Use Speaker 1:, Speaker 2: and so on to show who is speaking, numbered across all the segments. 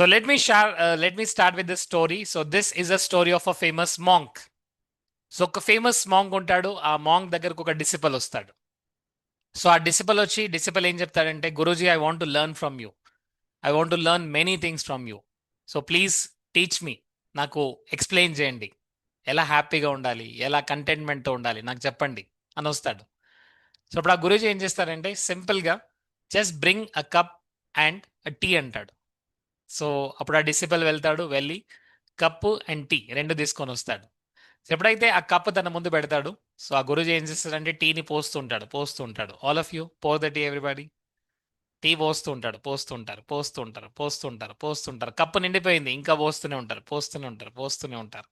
Speaker 1: So let me share, uh, let me start with this story. So this is a story of a famous monk. So ఒక famous monk ఉంటాడు. ఆ monk దగ్గరకు ఒక disciple వస్తాడు. So ఆ disciple వచ్చి disciple ఏం చెప్తాడంటే Guruji I want to learn from you I want to learn many things from you so please teach me నాకు ఎక్స్ప్లెయిన్ చేయండి. ఎలా హ్యాపీగా ఉండాలి? ఎలా కంటెంట్మెంట్తో ఉండాలి? నాకు చెప్పండి. అని వస్తాడు. సో అప్పుడు ఆ గురూజీ ఏం చేస్తారంటే సింపుల్గా just bring a cup and tea అంటాడు. సో అప్పుడు ఆ డిసిపల్ వెళ్తాడు వెళ్ళి కప్పు అండ్ టీ రెండు తీసుకొని వస్తాడు. ఎప్పుడైతే ఆ కప్పు తన ముందు పెడతాడు సో ఆ గురుజీ ఏం చేస్తాడంటే టీని పోస్తూ ఉంటాడు పోస్తూ ఉంటాడు all of you pour the tea everybody tea పోస్తూ ఉంటాడు పోస్తూ ఉంటారు పోస్తూ ఉంటారు పోస్తూ ఉంటారు పోస్తుంటారు. కప్పు నిండిపోయింది ఇంకా పోస్తూనే ఉంటారు పోస్తూనే ఉంటారు పోస్తూనే ఉంటారు.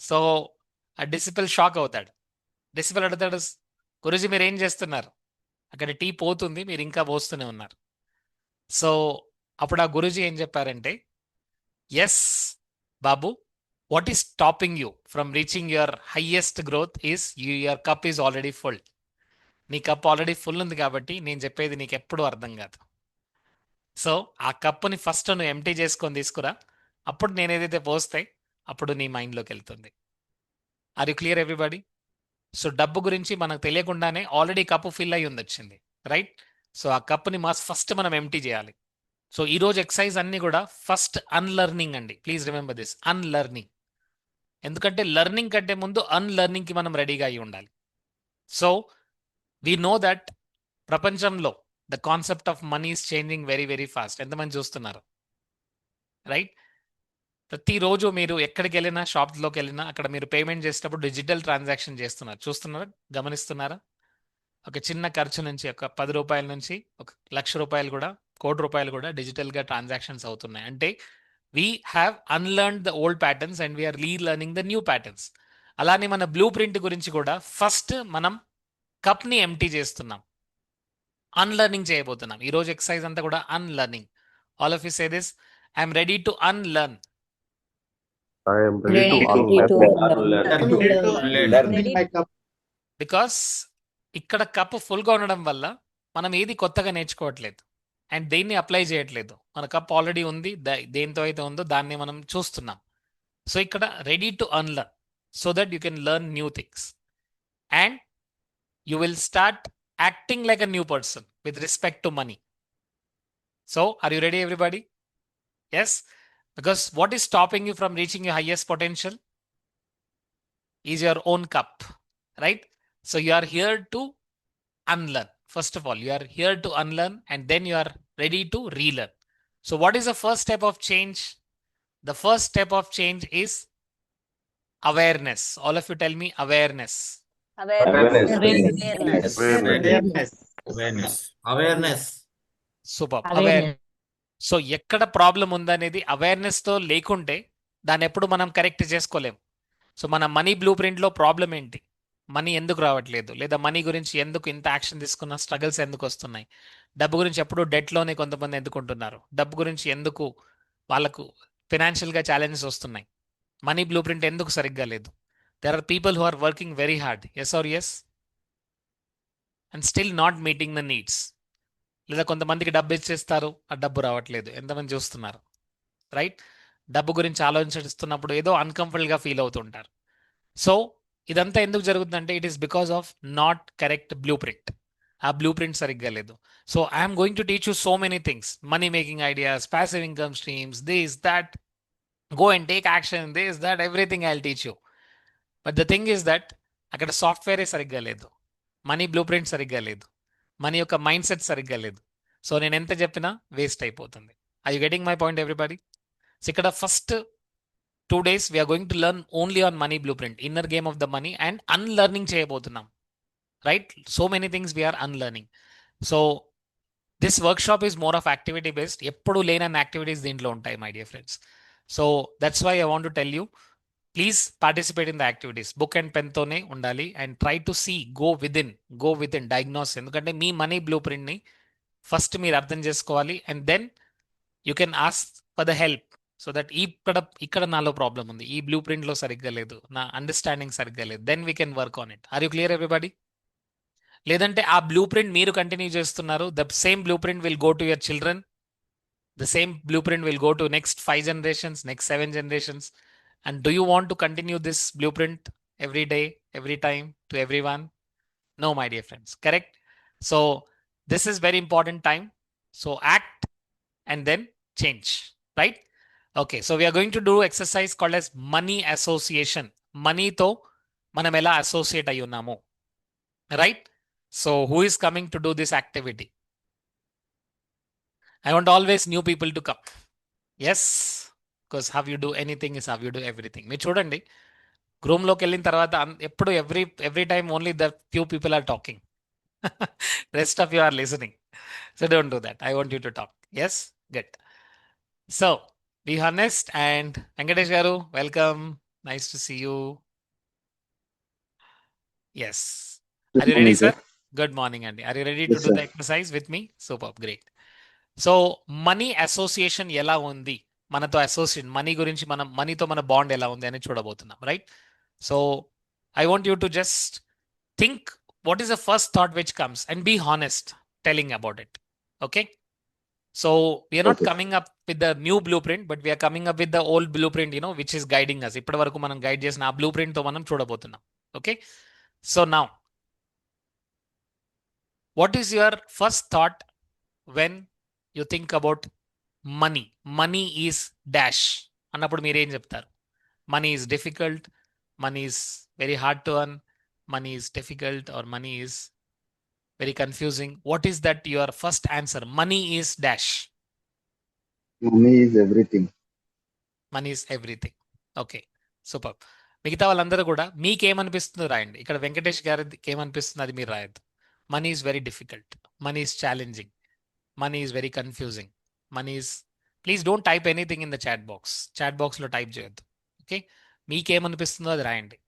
Speaker 1: సో ఆ డిసిపల్ షాక్ అవుతాడు. డిసిపల్ అడుగుతాడు గురుజీ మీరు ఏం చేస్తున్నారు? అక్కడ టీ పోతుంది మీరు ఇంకా పోస్తూనే ఉన్నారు. సో అప్పుడు ఆ గురుజీ ఏం చెప్పారంటే yes Babu what is stopping you from reaching your highest growth is your cup is already full నీ కప్ ఆల్రెడీ ఫుల్ ఉంది కాబట్టి నేను చెప్పేది నీకు ఎప్పుడూ అర్థం కాదు. సో ఆ కప్పుని ఫస్ట్ నువ్వు ఎంటీ చేసుకొని తీసుకురా. అప్పుడు నేను ఏదైతే పోస్తే అప్పుడు నీ మైండ్లోకి వెళ్తుంది. Are you clear everybody so డబ్బు గురించి మనకు తెలియకుండానే ఆల్రెడీ కప్పు ఫిల్ అయ్యి ఉంది వచ్చింది రైట్ సో ఆ కప్పుని మాస్ ఫస్ట్ మనం ఎంటీ చేయాలి. సో ఈరోజు ఎక్సైజ్ అన్నీ కూడా ఫస్ట్ అన్లర్నింగ్ అండి. Please remember this unlearning. ఎందుకంటే లెర్నింగ్ కంటే ముందు అన్లర్నింగ్కి మనం రెడీగా అయి ఉండాలి. సో వీ నో దట్ ప్రపంచంలో the concept of money is changing very very fast. ఎంతమంది చూస్తున్నారు? రైట్? ప్రతిరోజు మీరు ఎక్కడికి వెళ్ళినా షాప్లోకి వెళ్ళినా అక్కడ మీరు పేమెంట్ చేసేటప్పుడు డిజిటల్ ట్రాన్సాక్షన్ చేస్తున్నారు. చూస్తున్నారా? గమనిస్తున్నారా? ఒక చిన్న ఖర్చు నుంచి ఒక పది రూపాయల నుంచి ఒక లక్ష రూపాయలు కూడా కోటి రూపాయలు కూడా డిజిటల్గా ట్రాన్సాక్షన్స్ అవుతున్నాయి. అంటే we have unlearn the old patterns and we are relearning the new patterns అలానే మన బ్లూ ప్రింట్ గురించి కూడా ఫస్ట్ మనం కప్ని ఎంటీ చేస్తున్నాం. అన్లర్నింగ్ చేయబోతున్నాం. ఈరోజు ఎక్సర్సైజ్ అంతా కూడా unlearning all of you say
Speaker 2: this I'm ready to unlearn.
Speaker 1: Because ఇక్కడ కప్ ఫుల్గా ఉండడం వల్ల మనం ఏది కొత్తగా నేర్చుకోవట్లేదు. అండ్ దేన్ని అప్లై చేయట్లేదు. మన కప్ ఆల్రెడీ ఉంది. దేంతో అయితే ఉందో దాన్ని మనం చూస్తున్నాం. సో ఇక్కడ ready to unlearn so that you can learn new things. And you will start acting like a new person with respect to money. So are you ready everybody? Yes because what is stopping you from reaching you highest potential is your own cup right so you are here to unlearn First of all, you are here to unlearn and then you are ready to relearn. So what is the first step of change? The first step of change is awareness. All of you tell me awareness.
Speaker 2: Awareness.
Speaker 3: Awareness.
Speaker 2: Awareness.
Speaker 4: Awareness awareness
Speaker 1: Super. Aware. So ఎక్కడ problem ఉందనేది అవేర్నెస్తో లేకుంటే దాన్ని ఎప్పుడు మనం correct చేసుకోలేం so మన money blue ప్రింట్లో ప్రాబ్లం ఏంటి మనీ ఎందుకు రావట్లేదు? లేదా మనీ గురించి ఎందుకు ఇంత యాక్షన్ తీసుకున్న స్ట్రగుల్స్ ఎందుకు వస్తున్నాయి? డబ్బు గురించి ఎప్పుడు డెట్లోనే కొంతమంది ఎందుకుంటున్నారు? డబ్బు గురించి ఎందుకు వాళ్ళకు ఫినాన్షియల్గా ఛాలెంజెస్ వస్తున్నాయి? మనీ బ్లూ ప్రింట్ ఎందుకు సరిగ్గా లేదు? There are people who are working very hard yes or yes and still not meeting the needs లేదా కొంతమందికి డబ్బు ఇచ్చేస్తారు ఆ డబ్బు రావట్లేదు. ఎంతమంది చూస్తున్నారు? రైట్ డబ్బు గురించి ఆలోచిస్తున్నప్పుడు ఏదో అన్కంఫర్టబుల్గా ఫీల్ అవుతుంటారు. సో ఇదంతా ఎందుకు జరుగుతుందంటే it is because of not correct blue print ఆ బ్లూ ప్రింట్ సరిగ్గా లేదు. So I'm going to teach you so many things money making ideas passive income streams this that go and take action this that everything I teach you but the thing is that అక్కడ సాఫ్ట్వేరే సరిగ్గా లేదు. Money blue print సరిగ్గా లేదు. Money యొక్క mind set సరిగ్గా లేదు. So నేను ఎంత చెప్పినా వేస్ట్ అయిపోతుంది. I you getting my point everybody so ఇక్కడ first two days we are going to learn only on money blue print inner game of the money and unlearning చేయబోతున్నాం. Right so many things we are unlearning so this workshop is more of activity based ఎప్పుడు లేనన్ని activities దీంట్లో ఉంటాయి my dear friends so that's why I want to tell you please participate in the activities book and పెన్తోనే ఉండాలి and try to see go within go within diagnose ఎందుకంటే మీ money blue ప్రింట్ని first మీరు అర్థం చేసుకోవాలి and then you can ask for the help so that ఈ ఇక్కడ ఇక్కడ నాలో ప్రాబ్లం ఉంది. ఈ బ్లూ ప్రింట్లో సరిగ్గా లేదు. నా అండర్స్టాండింగ్ సరిగ్గా లేదు. Then we can work on it are you clear everybody లేదంటే ఆ బ్లూ ప్రింట్ మీరు కంటిన్యూ చేస్తున్నారు. The same blue print will go to your children the same blue print will go to next five generations next seven generations and do you want to continue this blue print every day every time to every one no my dear friends correct so this is very important time so act and then change right okay so we are going to do exercise called yes money association మనీతో మనం ఎలా associate అయి ఉన్నాము? Right so who is coming to do this activity I want always new people to come yes because have you do anything is have you do everything మీరు చూడండి గ్రూమ్లోకి వెళ్ళిన తర్వాత అన్- ఎప్పుడు every every time only the few people are talking rest of you are listening so don't do that I want you to talk yes get so be honest and Venkatesh గారు welcome nice to see you yes Are you ready, sir? Good morning, Andy. Are you ready to
Speaker 3: Yes,
Speaker 1: do the
Speaker 3: sir.
Speaker 1: exercise with me? Superb, great. So money association ఎలా ఉంది మనతో association money గురించి మనం మనీతో మన bond ఎలా ఉంది అని చూడబోతున్నాం right so I want you to just think what is the first thought which comes and be honest telling about it okay so we are not
Speaker 3: Okay.
Speaker 1: Coming up with the new blue print but we are coming up with the old blue print you know which is guiding us ఇప్పటి వరకు మనం guide చేసిన ఆ blue ప్రింట్తో మనం చూడబోతున్నాం. Okay so now what is your first thought when you think about money? Money is dash. అన్నప్పుడు మీరు ఏం చెప్తారు? Money is difficult money is very hard to earn money is difficult or money is very confusing what is that your first answer money is dash
Speaker 3: Money is everything.
Speaker 1: Money is everything okay super మిగతా వాళ్ళందరూ కూడా మీకేమనిపిస్తుందో రాయండి. ఇక్కడ వెంకటేష్ గారికి ఏమనిపిస్తుంది అది మీరు రాయద్దు. Money is very difficult money is challenging money is very confusing money is please don't type anything in the chat box chat బాక్స్లో టైప్ చేయొద్దు. ఓకే మీకేమనిపిస్తుందో అది రాయండి.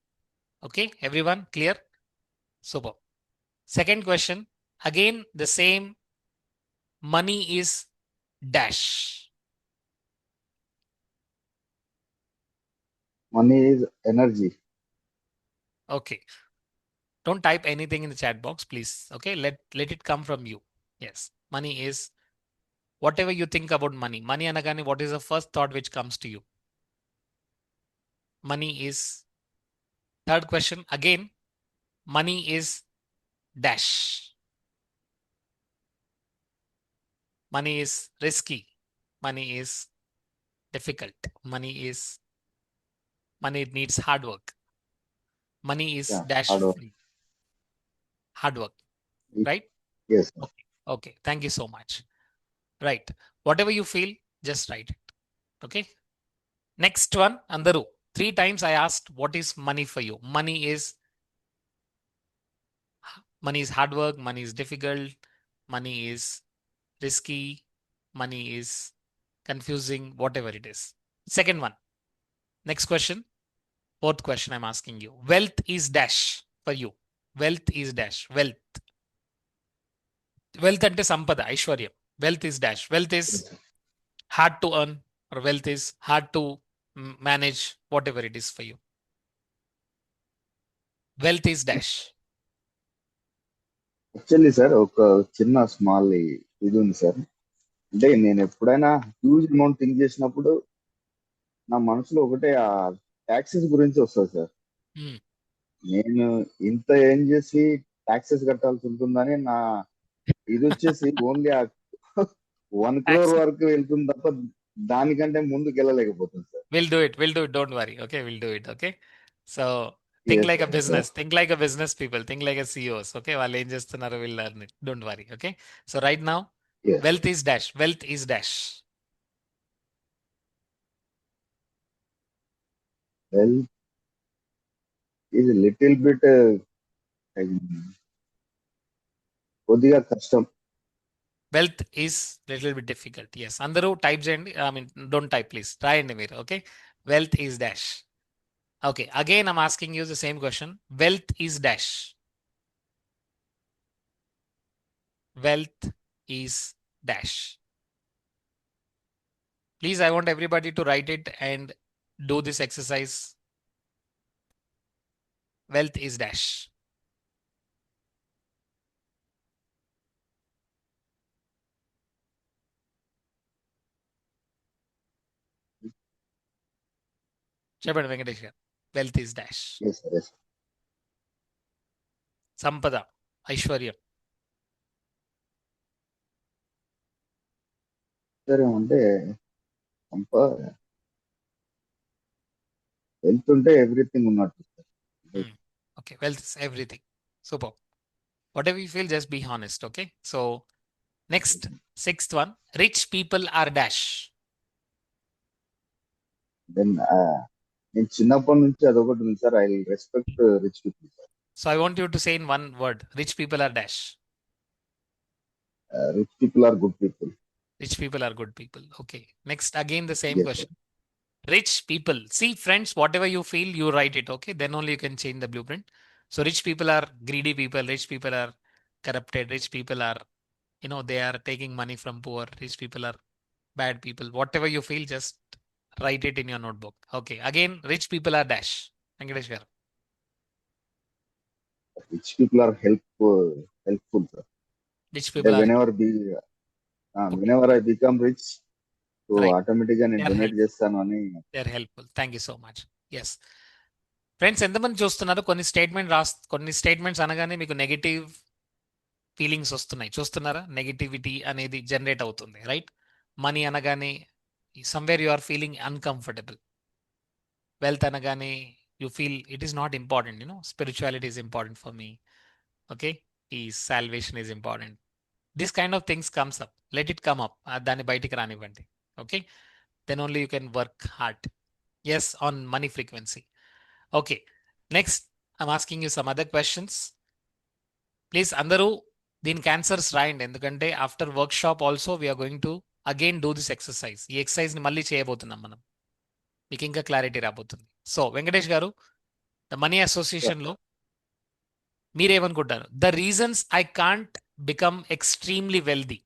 Speaker 1: Okay every one clear super Second question, again the same money is dash.
Speaker 3: Money is energy.
Speaker 1: Okay. Don't type anything in the chat box, please. Okay, let let it come from you. Yes, money is whatever you think about money. Money anagani, what is the first thought which comes to you? Money is third question again. Money is dash. Money is risky. Money is difficult. Money is money needs hard work. Money is
Speaker 3: Yeah,
Speaker 1: dash
Speaker 3: hard work.
Speaker 1: free. Hard work, right?
Speaker 3: Yes.
Speaker 1: Okay, thank you so much. Right. Whatever you feel, just write it. Okay. Next one, Andaru. Three times I asked, what is money for you? Money is money is hard work money is difficult money is risky money is confusing whatever it is. Second one. Next question. Fourth question i'm asking you. Wealth is dash for you. Wealth is dash. Wealth. Wealth ante sampada aishwaryam wealth is dash. Wealth is hard to earn or wealth is hard to manage whatever it is for you. Wealth is dash.
Speaker 3: Actually sir ఒక చిన్న small ఇది ఉంది sir. అంటే నేను ఎప్పుడైనా huge amount think చేసినప్పుడు నా మనసులో ఒకటే ఆ ట్యాక్సెస్ గురించి వస్తుంది సార్.
Speaker 1: Hmm.
Speaker 3: నేను ఇంత ఏం చేసి ట్యాక్సెస్ కట్టాల్సి ఉంటుందని నా ఇది వచ్చేసి ఓన్లీ ఆ వన్ క్రోర్. వరకు వెళ్తుంది తప్ప దానికంటే ముందుకు వెళ్ళలేకపోతుంది sir.
Speaker 1: Will do it will do it don't worry okay will do it okay so think
Speaker 3: Yes,
Speaker 1: like a
Speaker 3: sir.
Speaker 1: Business think like a business people think like a CEOs okay వాళ్ళు ఏం చేస్తున్నారు will learn it don't worry okay so right now
Speaker 3: Yes.
Speaker 1: Wealth is dash wealth is dash
Speaker 3: Well, is a little bit uh, కొద్దిగా కష్టం.
Speaker 1: Wealth is little bit difficult yes అందరూ type చేయండి. I mean don't type please రాయండి మీరు. Okay wealth is dash Okay, again, I'm asking you the same question. Wealth is dash. Wealth is dash. Please, I want everybody to write it and do this exercise. Wealth is dash. చెప్పండి Venkatesh wealth is dash
Speaker 3: yes sir yes
Speaker 1: సంపద ఐశ్వర్యం
Speaker 3: sir ఏమంటే సంప health ఉంటే everything ఉన్నట్టు
Speaker 1: sir okay wealth is everything super whatever you feel just be honest okay so next sixth one rich people are dash
Speaker 3: then నేను చిన్నప్పటి నుంచి అదొకటి ఉంది sir I respect rich people sir
Speaker 1: so I want you to say in one word rich people are dash
Speaker 3: rich people are good people
Speaker 1: rich people are good people okay next again the same
Speaker 3: Yes, sir.
Speaker 1: question rich people see friends whatever you feel you write it okay then only you can change the blueprint so rich people are greedy people rich people are corrupted rich people are you know they are taking money from poor rich people are bad people whatever you feel just write it in your notebook. Okay again rich people are dash. Venkatesh garu
Speaker 3: rich people are help helpful sir
Speaker 1: rich people are
Speaker 3: whenever be whenever I become rich so
Speaker 1: Right.
Speaker 3: ఆటోమేటిక్గా నేను
Speaker 1: They are
Speaker 3: donate చేస్తాను అని
Speaker 1: they are helpful thank you so much yes friends ఎంతమంది చూస్తున్నారు? కొన్ని statement రాస్ కొన్ని statements అనగానే మీకు నెగిటివ్ ఫీలింగ్స్ వస్తున్నాయి. చూస్తున్నారా? నెగిటివిటీ అనేది జనరేట్ అవుతుంది రైట్ మనీ అనగానే somewhere you are feeling uncomfortable wealth అనగానే you feel it is not important you know spirituality is important for me okay ఈ salvation is important this kind of things comes up let it come up దాన్ని బయటికి రానివ్వండి. Okay then only you can work hard yes on money frequency okay next I'm asking you some other questions please అందరూ దీనికి answers రాయండి. ఎందుకంటే after workshop also we're going to again do this exercise ఈ exercise ని మళ్ళీ చేయబోతున్నాం మనం. మీకు ఇంకా క్లారిటీ రాబోతుంది. So Venkatesh garu the money అసోసియేషన్లో మీరేమనుకుంటారు? The reasons I can't become extremely wealthy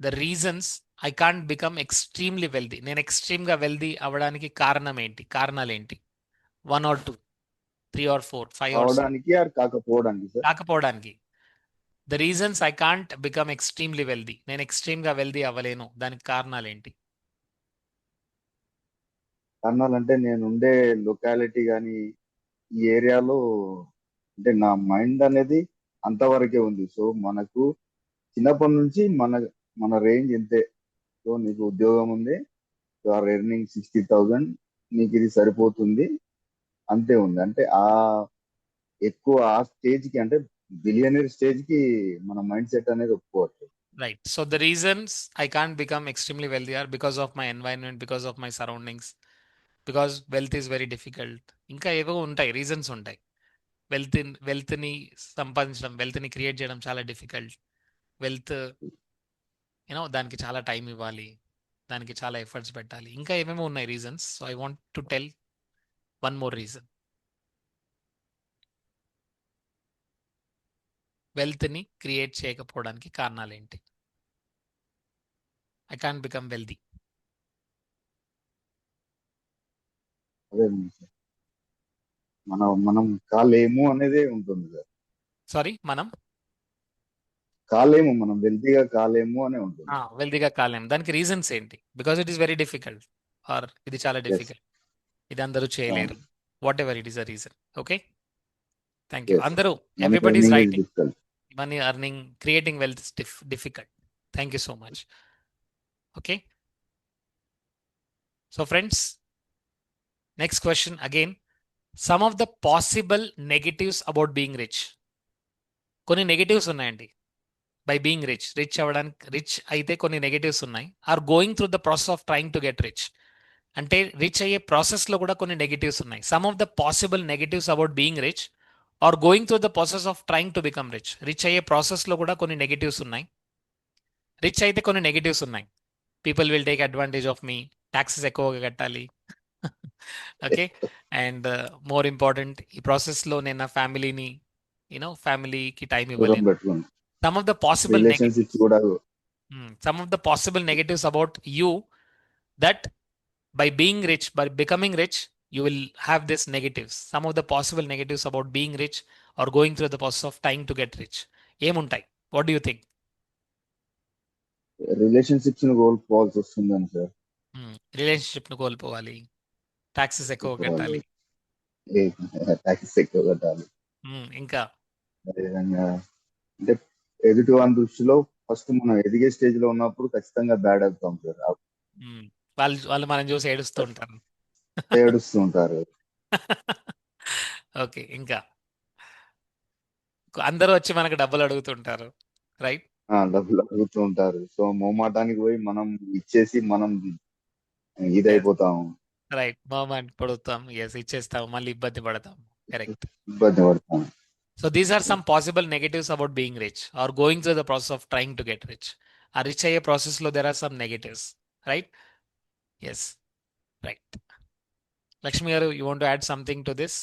Speaker 1: the reasons I can't become extremely wealthy నేను ఎక్స్ట్రీమ్గా వెల్దీ అవ్వడానికి కారణం ఏంటి? కారణాలు ఏంటి? One or two three or
Speaker 3: four five కాకపోవడానికి.
Speaker 1: The reasons I can't become extremely wealthy నేను ఎక్స్ట్రీమ్గా వెల్దీ అవ్వలేను. దానికి కారణాలు ఏంటి
Speaker 3: కారణాలు అంటే నేను ఉండే లొకాలిటీ కానీ ఈ ఏరియాలో అంటే నా మైండ్ అనేది అంతవరకే ఉంది. సో మనకు చిన్నప్పటి నుంచి మన మన రేంజ్ ఇంతే. సో నీకు ఉద్యోగం ఉంది. You are earning sixty thousand నీకు ఇది సరిపోతుంది. అంతే ఉంది. అంటే ఆ ఎక్కువ ఆ స్టేజ్కి అంటే బిలియనర్ స్టేజ్కి మన మైండ్ సెట్ అనేది ఒప్పుకోవచ్చు
Speaker 1: right so the reasons I can't become extremely wealthy are because of my environment because of my surroundings because wealth is very difficult ఇంకా ఏవో ఉంటాయి రీజన్స్ ఉంటాయి. వెల్త్ వెల్త్ని సంపాదించడం వెల్త్ని క్రియేట్ చేయడం చాలా డిఫికల్ట్ వెల్త్ యూనో దానికి చాలా టైం ఇవ్వాలి దానికి చాలా ఎఫర్ట్స్ పెట్టాలి. ఇంకా ఏమేమో ఉన్నాయి reasons so I want to tell one more reason వెల్త్ని create చేయకపోవడానికి కారణాలు ఏంటి ఐ కాంట్ బికమ్ వెల్దీ
Speaker 3: అదే మనం మనం కాలేము అనేదే ఉంటుంది సార్
Speaker 1: సారీ మనం?
Speaker 3: కాలేము మనం వెల్తీగా కాలేము అనే ఉంటుంది.
Speaker 1: వెల్దీగా కాలేం దానికి రీజన్స్ ఏంటి? Because it is very difficult or ఇది చాలా డిఫికల్ట్ ఇది అందరూ చేయలేరు. Whatever it is a reason okay thank
Speaker 3: you
Speaker 1: అందరూ everybody's
Speaker 3: writing
Speaker 1: money earning creating wealth difficult thank you so much okay so friends next question again some of the possible negatives about being rich కొన్ని negatives ఉన్నాయండి by being rich rich అవ్వడానికి rich అయితే కొన్ని negatives ఉన్నాయి or going through the process of trying to get rich అంటే rich అయ్యే ప్రాసెస్లో కూడా కొన్ని నెగటివ్స్ ఉన్నాయి some of the possible negatives about being rich or going through the process of trying to become rich rich అయ్యే ప్రాసెస్లో కూడా కొన్ని నెగటివ్స్ ఉన్నాయి. రిచ్ అయితే కొన్ని నెగటివ్స్ ఉన్నాయి. People will take advantage of me taxes ఎక్కువగా కట్టాలి. ఓకే అండ్ మోర్ ఇంపార్టెంట్ ఈ ప్రాసెస్లో నేను నా ఫ్యామిలీని యూనో ఫ్యామిలీకి టైం
Speaker 3: దూరం
Speaker 1: ఇవ్వలేను.
Speaker 3: పెట్టుకుని.
Speaker 1: Some of the possible
Speaker 3: relationships కూడా
Speaker 1: Mm, some of the possible negatives about you that by being rich by becoming rich you will have this negatives. Some of the possible negatives about being rich or going through the process of trying to get rich. ఏముంటాయి what do you think?
Speaker 3: రిలేషన్షిప్స్ని కోల్పోవాల్సి వస్తుందని sir.
Speaker 1: రిలేషన్షిప్ను కోల్పోవాలి. Taxes ఎక్కువ కట్టాలి.
Speaker 3: Taxes ఎక్కువ కట్టాలి.
Speaker 1: ఇంకా?
Speaker 3: అంటే ఎదుటి వాని దృష్టిలో ఫస్ట్ మనం ఎదిగే స్టేజ్లో ఉన్నప్పుడు ఖచ్చితంగా బ్యాడ్ అవుతాం సార్.
Speaker 1: ఉమ్, వాళ్ళు వాళ్ళు మనం చూసి ఏడుస్తూ ఉంటారు.
Speaker 3: ఏడుస్తూ ఉంటారు
Speaker 1: ఓకే ఇంకా. అందరూ వచ్చి మనకు డబ్బులు అడుగుతుంటారు రైట్?
Speaker 3: డబ్బులు అడుగుతూ ఉంటారు సో మోమాటానికి పోయి మనం ఇచ్చేసి మనం ఇదైపోతాము.
Speaker 1: రైట్ మూమెంట్ పడుతాం ఎస్ ఇచ్చేస్తాం మళ్ళీ ఇబ్బంది పడతాం. కరెక్ట్
Speaker 3: ఇబ్బంది పడతాము.
Speaker 1: So these are some possible negatives about being rich or going through the process of trying to get rich ఆ రిచ్ అయ్యే ప్రాసెస్లో there are some negatives right yes right Lakshmi గారు you want add something to this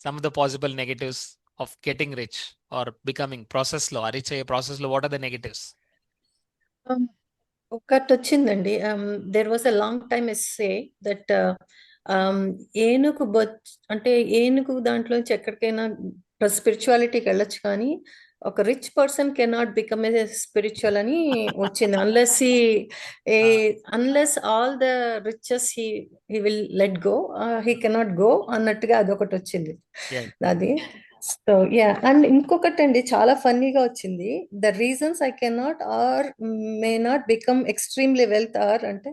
Speaker 1: some of the possible negatives of getting rich or becoming ప్రాసెస్లో rich అయ్యే ప్రాసెస్లో what are the negatives
Speaker 5: ఒకటి వచ్చిందండి there was a long time essay that ఏనుగు బొచ్ అంటే ఏనుగు దాంట్లో నుంచి ఎక్కడికైనా స్పిరిచువాలిటీకి వెళ్ళొచ్చు కానీ ఒక rich person cannot become a spiritual అని వచ్చింది. Unless he a unless all the riches he he will let go he cannot go అన్నట్టుగా అదొకటి వచ్చింది. అది. సో యా అండ్ ఇంకొకటి అండి చాలా ఫన్నీగా వచ్చింది. The reasons I cannot or may not become extremely wealth are అంటే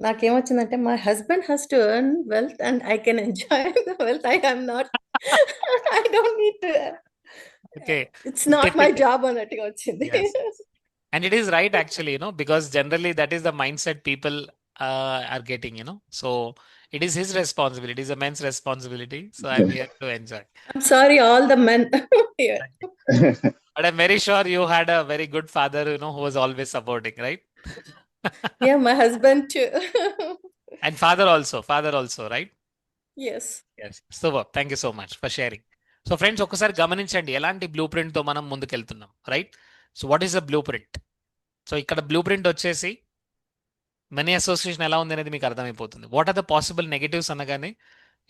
Speaker 5: నాకేమొచ్చిందంటే my husband has to earn wealth and I can enjoy the wealth I am not I don't need to
Speaker 1: Okay
Speaker 5: it's not my job అన్నట్టుగా వచ్చింది
Speaker 1: Yes. And it is right, actually, you know, because generally that is the mindset people uh, are getting, you know. So it is his responsibility, it is a man's responsibility. So I'm here to enjoy.
Speaker 5: I'm sorry, all the men here.
Speaker 1: But I'm very sure you had a very good father, you know, who was always supporting, right?
Speaker 5: Yeah, my husband too.
Speaker 1: And father also, father also, right?
Speaker 5: Yes.
Speaker 1: Yes. Super. Thank you so much for sharing. So friends ఒక్కసారి గమనించండి ఎలాంటి బ్లూ ప్రింట్తో మనం ముందుకెళ్తున్నాం right so what is the blueprint so ఇక్కడ blueprint వచ్చేసి money association ఎలా ఉంది అనేది మీకు అర్థమైపోతుంది. What are the possible negatives అనగానే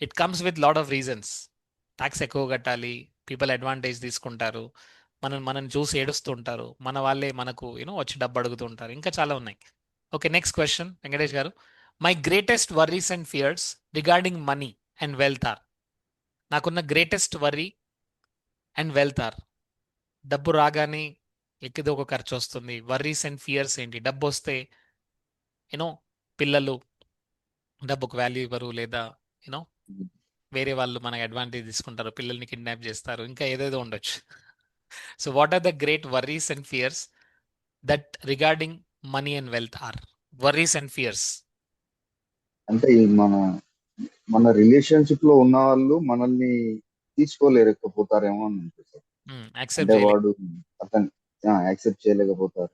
Speaker 1: it comes with lot of reasons tax ఎక్కువ కట్టాలి పీపుల్ అడ్వాంటేజ్ తీసుకుంటారు మనం మనం చూసి ఏడుస్తుంటారు మన వాళ్ళే మనకు యూనో వచ్చి డబ్బు అడుగుతుంటారు ఇంకా చాలా ఉన్నాయి. ఓకే నెక్స్ట్ క్వశ్చన్ వెంకటేష్ గారు. My greatest worries and fears regarding money and wealth are నాకున్న greatest worry and wealth are డబ్బు రాగానే ఎక్కిదో ఒక ఖర్చు వస్తుంది. వర్రీస్ అండ్ ఫియర్స్ ఏంటి? డబ్బు వస్తే యూనో పిల్లలు డబ్బుకు వాల్యూ ఇవ్వరు లేదా యూనో వేరే వాళ్ళు మనకి అడ్వాంటేజ్ తీసుకుంటారు. పిల్లల్ని కిడ్నాప్ చేస్తారు. ఇంకా ఏదేదో ఉండొచ్చు. So what are the great worries and fears that regarding money and wealth are worries and fears
Speaker 3: అంటే మన మన రిలేషన్షిప్లో ఉన్న వాళ్ళు మనల్ని తీసుకోలేకపోతారేమో అని అనిపిస్తుంది వాడు అతను యాక్సెప్ట్ చేయలేకపోతారు.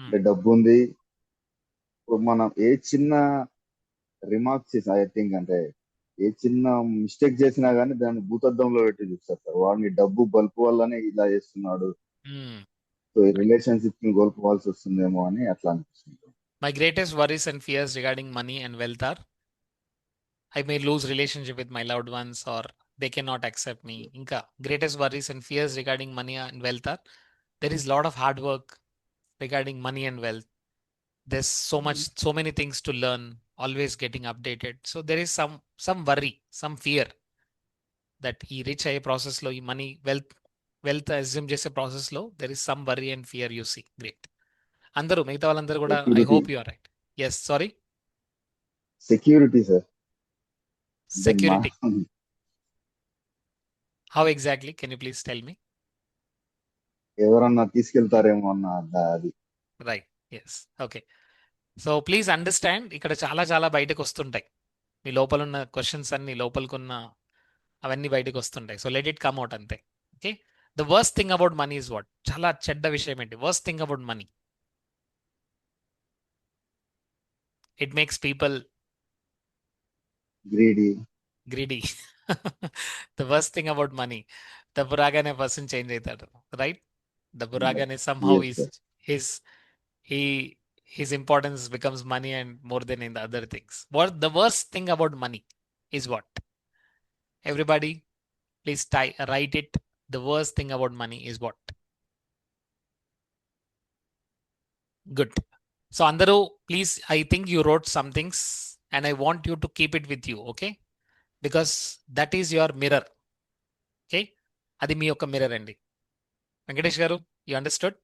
Speaker 3: అంటే డబ్బు ఉంది ఇప్పుడు మనం ఏ చిన్న రిమార్క్స్ ఐ థింక్ అంటే ఏ చిన్న మిస్టేక్ చేసినా గానీ దాన్ని భూతద్దంలో పెట్టి చూస్తారు సార్. వాడిని డబ్బు బల్పు వల్లనే ఇలా చేస్తున్నాడు. సో ఈ రిలేషన్షిప్ని కోల్పోవాల్సి వస్తుందేమో అని అట్లా అనిపిస్తుంది.
Speaker 1: My greatest worries and fears regarding money and wealth are I may lose relationship with my loved ones or they cannot accept me. Inka greatest worries and fears regarding money and wealth are there is lot of hard work regarding money and wealth. There's so much, so many things to learn, always getting updated. So there is some some worry, some fear that ఈ rich అయ్యే process లో ఈ money wealth wealth assume చేసే process లో there is some worry and fear you see great అందరూ మిగతా వాళ్ళందరూ కూడా I
Speaker 3: Security.
Speaker 1: Hope you are right yes sorry
Speaker 3: security sir
Speaker 1: security how exactly can you please tell me
Speaker 3: ఎవరన్నా తీసుకెళ్తారేమో అన్న అది.
Speaker 1: Right yes okay so please understand ఇక్కడ చాలా చాలా బయటకు వస్తుంటాయి. మీ లోపల ఉన్న క్వశ్చన్స్ అన్ని లోపలికున్న అవన్నీ బయటకు వస్తుంటాయి. So let it come out అంతే. Okay the worst thing about money is what చాలా చెడ్డ విషయం ఏంటి? Worst thing about money it makes people
Speaker 3: greedy
Speaker 1: greedy the worst thing about money డబ్బు రాగానే పర్సన్ చేంజ్ అవుతాడు రైట్ డబ్బు రాగానే somehow
Speaker 3: Yes,
Speaker 1: is his he his importance becomes money and more then in the other things what the worst thing about money is what everybody please tie write it the worst thing about money is what good so అందరూ please I think you wrote some things and I want you to keep it with you, okay? Because that is your mirror. Okay? అది మీ యొక్క mirror అండి. వెంకటేష్ గారు
Speaker 3: you
Speaker 1: understood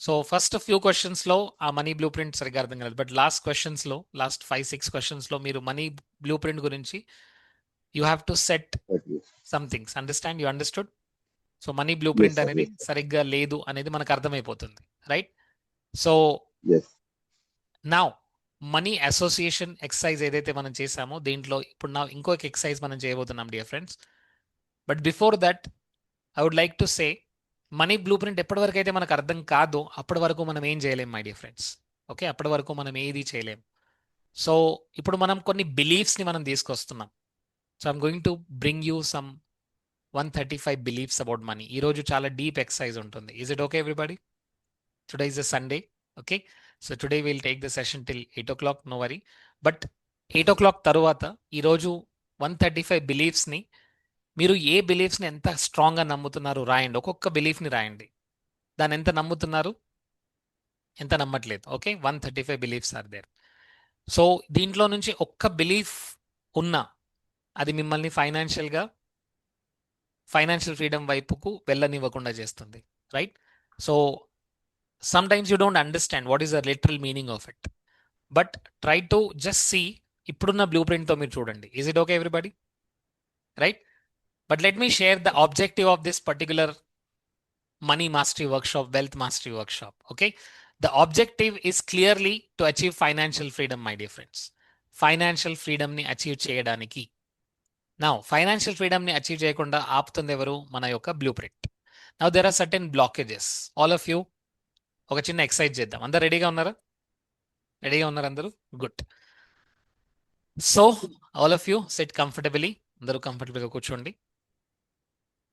Speaker 1: so first few క్వశ్చన్స్లో ఆ money blue print సరిగ్గా అర్థం కాలేదు. But last క్వశ్చన్స్లో లాస్ట్ ఫైవ్ సిక్స్ క్వశ్చన్స్లో మీరు మనీ బ్లూ ప్రింట్ గురించి you have to set some things understand you understood so money
Speaker 3: blueprint
Speaker 1: అనేది. సరిగ్గా లేదు అనేది మనకు అర్థమైపోతుంది రైట్ సో నా మనీ అసోసియేషన్ ఎక్సర్సైజ్ ఏదైతే మనం చేసామో దీంట్లో ఇప్పుడు నా ఇంకొక ఎక్సర్సైజ్ మనం చేయబోతున్నాం dear friends. But before that I would like to say money blueprint ఎప్పటి వరకు అయితే మనకు అర్థం కాదో అప్పటి వరకు మనం ఏం చేయలేం మై డియర్ ఫ్రెండ్స్ ఓకే అప్పటి వరకు మనం ఏది చేయలేం. సో ఇప్పుడు మనం కొన్ని బిలీఫ్స్ని మనం తీసుకొస్తున్నాం. So I'm going to bring you some one thirty five beliefs about money ఈరోజు చాలా డీప్ ఎక్సర్సైజ్ ఉంటుంది. Is it okay everybody today is a Sunday okay so today will take the session till eight o'clock no worry but eight o'clock తర్వాత ఈరోజు one thirty five బిలీఫ్స్ని మీరు ఏ బిలీఫ్స్ని ఎంత స్ట్రాంగ్గా నమ్ముతున్నారు రాయండి. ఒక్కొక్క బిలీఫ్ని రాయండి. దాన్ని ఎంత నమ్ముతున్నారు? ఎంత నమ్మట్లేదు. Okay one thirty five beliefs are there so దీంట్లో నుంచి ఒక్క బిలీఫ్ ఉన్నా అది మిమ్మల్ని ఫైనాన్షియల్గా ఫైనాన్షియల్ ఫ్రీడమ్ వైపుకు వెళ్ళనివ్వకుండా చేస్తుంది. Right so some times you don't understand what is the literal meaning of it but try to just see ఇప్పుడున్న బ్లూ ప్రింట్తో మీరు చూడండి. Is it okay everybody right but let me share the objective of this particular money mastery workshop wealth mastery workshop okay the objective is clearly to achieve financial freedom my dear friends financial ఫ్రీడమ్ని ని achieve చేయడానికి. నా financial ఫ్రీడమ్ని achieve చేయకుండా ఆపుతుంది ఎవరు? మన యొక్క blueprint now there are certain blockages all of you ఒక చిన్న ఎక్సర్సైజ్ చేద్దాం. అందరు రెడీగా ఉన్నారా? రెడీగా ఉన్నారు అందరూ? Good. So all of you set comfortably అందరూ కంఫర్టబుల్గా కూర్చోండి.